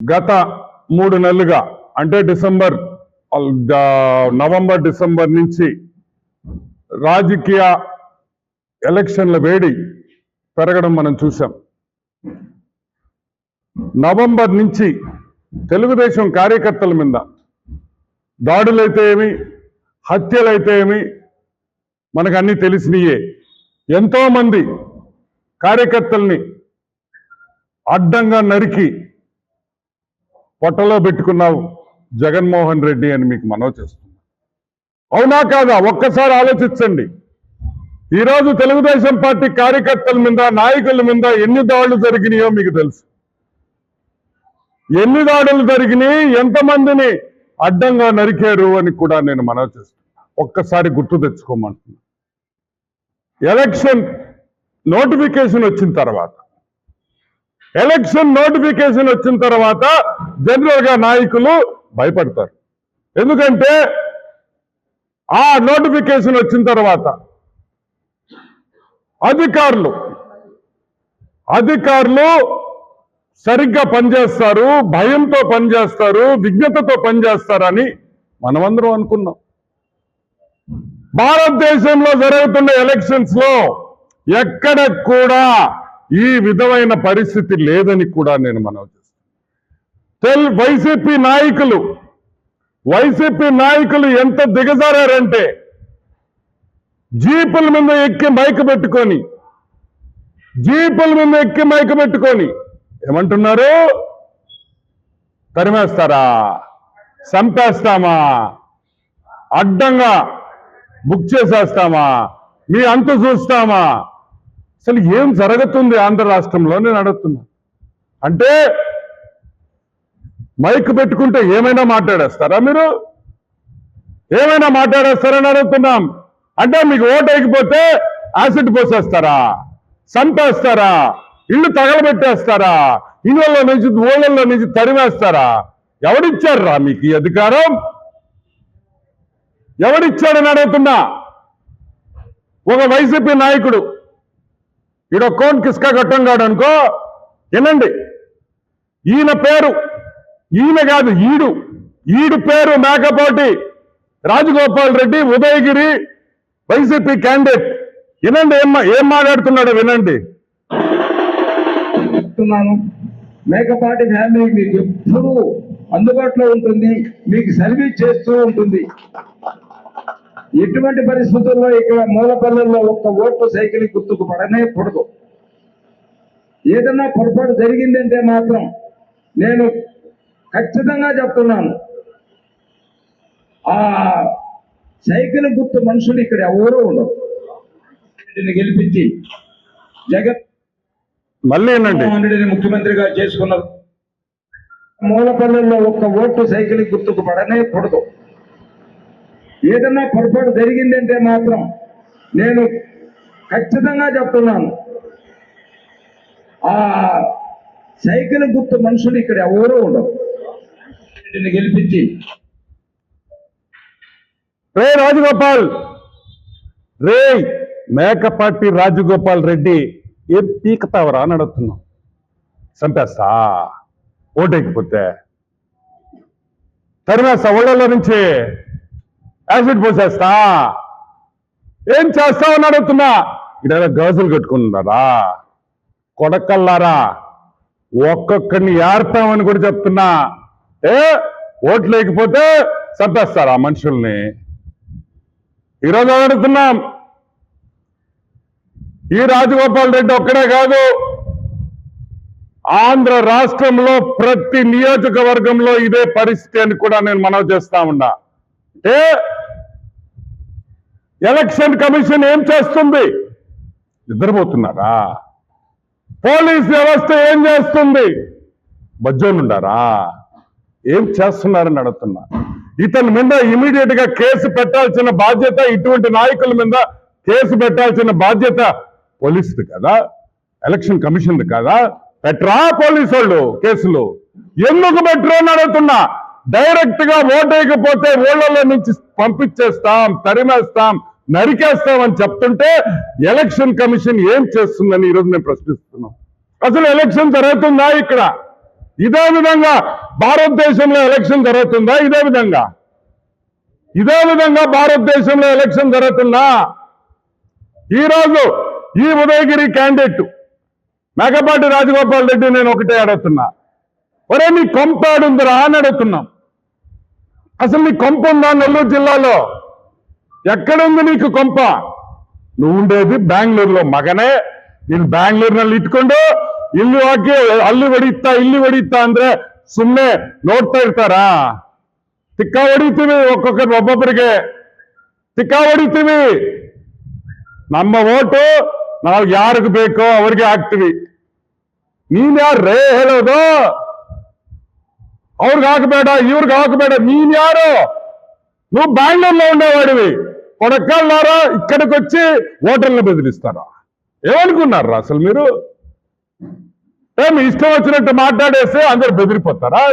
గత మూడు నెలలుగా అంటే డిసెంబర్ నవంబర్ డిసెంబర్ నుంచి రాజకీయ ఎలక్షన్ల వేడి పెరగడం మనం చూసాం నవంబర్ నుంచి తెలుగుదేశం కార్యకర్తల మీద దాడులైతే ఏమి హత్యలైతే ఏమి మనకు అన్ని తెలిసినయే. ఎంతోమంది కార్యకర్తల్ని అడ్డంగా నరికి పొట్టలో పెట్టుకున్నావు జగన్మోహన్ రెడ్డి అని మీకు మనవి చేస్తున్నా. అవునా కాదా? ఒక్కసారి ఆలోచించండి. ఈరోజు తెలుగుదేశం పార్టీ కార్యకర్తల మీద నాయకుల మీద ఎన్ని దాడులు జరిగినాయో మీకు తెలుసు. ఎన్ని దాడులు జరిగినాయి ఎంతమందిని అడ్డంగా నరికారు అని కూడా నేను మనవి చేస్తున్నా ఒక్కసారి గుర్తు తెచ్చుకోమంటున్నా. ఎలక్షన్ నోటిఫికేషన్ వచ్చిన తర్వాత ఎలక్షన్ నోటిఫికేషన్ వచ్చిన తర్వాత జనరల్గా నాయకులు భయపడతారు. ఎందుకంటే ఆ నోటిఫికేషన్ వచ్చిన తర్వాత అధికారులు అధికారులు సరిగ్గా పనిచేస్తారు భయంతో పనిచేస్తారు విజ్ఞతతో పనిచేస్తారని మనమందరం అనుకున్నాం. భారతదేశంలో జరుగుతున్న ఎలక్షన్స్లో ఎక్కడ కూడా ఈ విధమైన పరిస్థితి లేదని కూడా నేను మనవి చేస్తాను. తెల్ వైసీపీ నాయకులు వైసీపీ నాయకులు ఎంత దిగజారంటే జీపుల మీద ఎక్కి మైక పెట్టుకొని జీపుల మీద ఎక్కి మైక పెట్టుకొని ఏమంటున్నారు? తరిమేస్తారా? చంపేస్తామా? అడ్డంగా బుక్ చేసేస్తామా? మీ అంతు చూస్తామా? అసలు ఏం జరుగుతుంది ఆంధ్ర రాష్ట్రంలో నేను అడుగుతున్నా. అంటే మైక్ పెట్టుకుంటే ఏమైనా మాట్లాడేస్తారా మీరు? ఏమైనా మాట్లాడేస్తారని అడుగుతున్నాం. అంటే మీకు ఓటు అయిపోతే యాసిడ్ పోసేస్తారా? చంపేస్తారా? ఇల్లు తగలబెట్టేస్తారా? ఇళ్ళల్లో నుంచి ఊళ్ళల్లో నుంచి తరిమేస్తారా? ఎవడిచ్చారా మీకు ఈ అధికారం? ఎవడిచ్చాడని అడుగుతున్నా. ఒక వైసీపీ నాయకుడు ఈడో కోన్ కిస్కా కట్టంగాడు అనుకో వినండి. ఈయన పేరు ఈయన కాదు ఈడు. ఈడు పేరు మేకపోటి రాజగోపాల్ రెడ్డి ఉదయగిరి వైసీపీ క్యాండిడేట్. వినండి ఏం ఏం మాట్లాడుతున్నాడు వినండి. చెప్తున్నాను. మేకపాటి ఫ్యామిలీ మీకు ఎప్పుడు అందుబాటులో ఉంటుంది మీకు సర్వీస్ చేస్తూ ఉంటుంది. ఎటువంటి పరిస్థితుల్లో ఇక్కడ మూలపల్లెల్లో ఒక్క ఓటు సైకిల్ గుర్తుకు పడనే కూడదు ఏదన్నా పొరపాటు జరిగిందంటే మాత్రం నేను ఖచ్చితంగా చెప్తున్నాను. ఆ సైకిల్ గుర్తు మనుషులు ఇక్కడ ఎవరూ ఉండరు. వీటిని గెలిపించి జగన్ మళ్ళీ రెడ్డిని ముఖ్యమంత్రిగా చేసుకున్నారు మూలపల్లెల్లో ఒక్క ఓటు సైకిల్ గుర్తుకు పడనే కూడదు ఏదన్నా పొరపాటు జరిగిందంటే మాత్రం నేను ఖచ్చితంగా చెప్తున్నాను. ఆ సైకిల్ గుర్తు మనుషులు ఇక్కడ ఎవరూ ఉండవు గెలిపించి. రే రాజగోపాల్! రే మేకపాటి రాజగోపాల్ రెడ్డి ఏం పీకతావరా అని అడుగుతున్నాం. చంపేస్తా. ఓటేకపోతే తరిమేస్తా. ఒళ్ళలో నుంచి. యాసిడ్ పోసేస్తా. ఏం చేస్తావు అని అడుగుతున్నా. ఇక్కడ గాజులు కట్టుకున్నారా కొడకల్లారా ఒక్కొక్కడిని ఏర్తామని కూడా చెప్తున్నా. ఏ? ఓట్లు లేకపోతే చంపేస్తారా మనుషుల్ని? ఈరోజు అడుగుతున్నాం? ఈ రాజగోపాల్ రెడ్డి ఒక్కడే కాదు. ఆంధ్ర రాష్ట్రంలో ప్రతి నియోజకవర్గంలో ఇదే పరిస్థితి అని కూడా నేను మనవి చేస్తా ఉన్నా. అంటే ఎలక్షన్ కమిషన్ ఏం చేస్తుంది? నిద్రపోతున్నారా? పోలీస్ వ్యవస్థ ఏం చేస్తుంది? బజ్జోనుండారా? ఏం చేస్తున్నారని అడుగుతున్నా. ఇతని మీద ఇమీడియట్గా కేసు పెట్టాల్సిన బాధ్యత ఇటువంటి నాయకుల మీద కేసు పెట్టాల్సిన బాధ్యత పోలీసుది కదా? ఎలక్షన్ కమిషన్ది కదా? పెట్టరా పోలీసు వాళ్ళు కేసులు? ఎందుకు పెట్టరు అని అడుగుతున్నా. డైరెక్ట్గా ఓటేయకపోతే ఓళ్ళలో నుంచి పంపించేస్తాం తరిమేస్తాం నరికేస్తాం అని చెప్తుంటే ఎలక్షన్ కమిషన్ ఏం చేస్తుందని ఈరోజు మేము ప్రశ్నిస్తున్నాం. అసలు ఎలక్షన్ జరుగుతుందా ఇక్కడ? ఇదే విధంగా భారతదేశంలో ఎలక్షన్ జరుగుతుందా? ఇదే విధంగా. ఇదే విధంగా భారతదేశంలో ఎలక్షన్ జరుగుతుందా? ఈరోజు ఈ ఉదయగిరి క్యాండిడేట్ మేకపాటి రాజగోపాల్ రెడ్డి నేను ఒకటే అడుగుతున్నా. ఒరే నీ కొంపాడుందిరా అని అడుగుతున్నాం. అసలు నీ కొంప ఉందా నెల్లూరు జిల్లాలో ఎక్కడుంది నీకు కొంప నువ్వు ఉండేది బెంగళూరులో ಮಗನೇ ನೀನು ಬ್ಯಾಂಗ್ಳೂರ್ನಲ್ಲಿ ಇಟ್ಕೊಂಡು ಇಲ್ಲಿ ಹೋಗಿ ಅಲ್ಲಿ ಹೊಡಿತಾ ಇಲ್ಲಿ ಹೊಡಿತಾ ಅಂದ್ರೆ ಸುಮ್ನೆ ನೋಡ್ತಾ ಇರ್ತಾರಾ ತಿಕ್ಕ ಹೊಡಿತೀವಿ ಒಕ್ಕೊಕ್ಕರು ಒಬ್ಬೊಬ್ಬರಿಗೆ ತಿಕ್ಕ ಹೊಡಿತೀವಿ ನಮ್ಮ ಓಟು ನಾವು ಯಾರಿಗ್ ಬೇಕೋ ಅವ್ರಿಗೆ ಹಾಕ್ತಿವಿ ನೀನ್ ಯಾರು ರೇ ಹೇಳೋದು అవురు కాకపోయాడా ఇవరు కాకపోయాడా నేను యారు నువ్వు బెంగళూరులో ఉండేవాడివి కొడక్కల్లారా ఇక్కడికి వచ్చి ఓటర్లను బెదిరిస్తారా ఏమనుకున్నారు అసలు మీరు ఏమి ఇష్టం వచ్చినట్టు మాట్లాడేస్తే అందరు బెదిరిపోతారా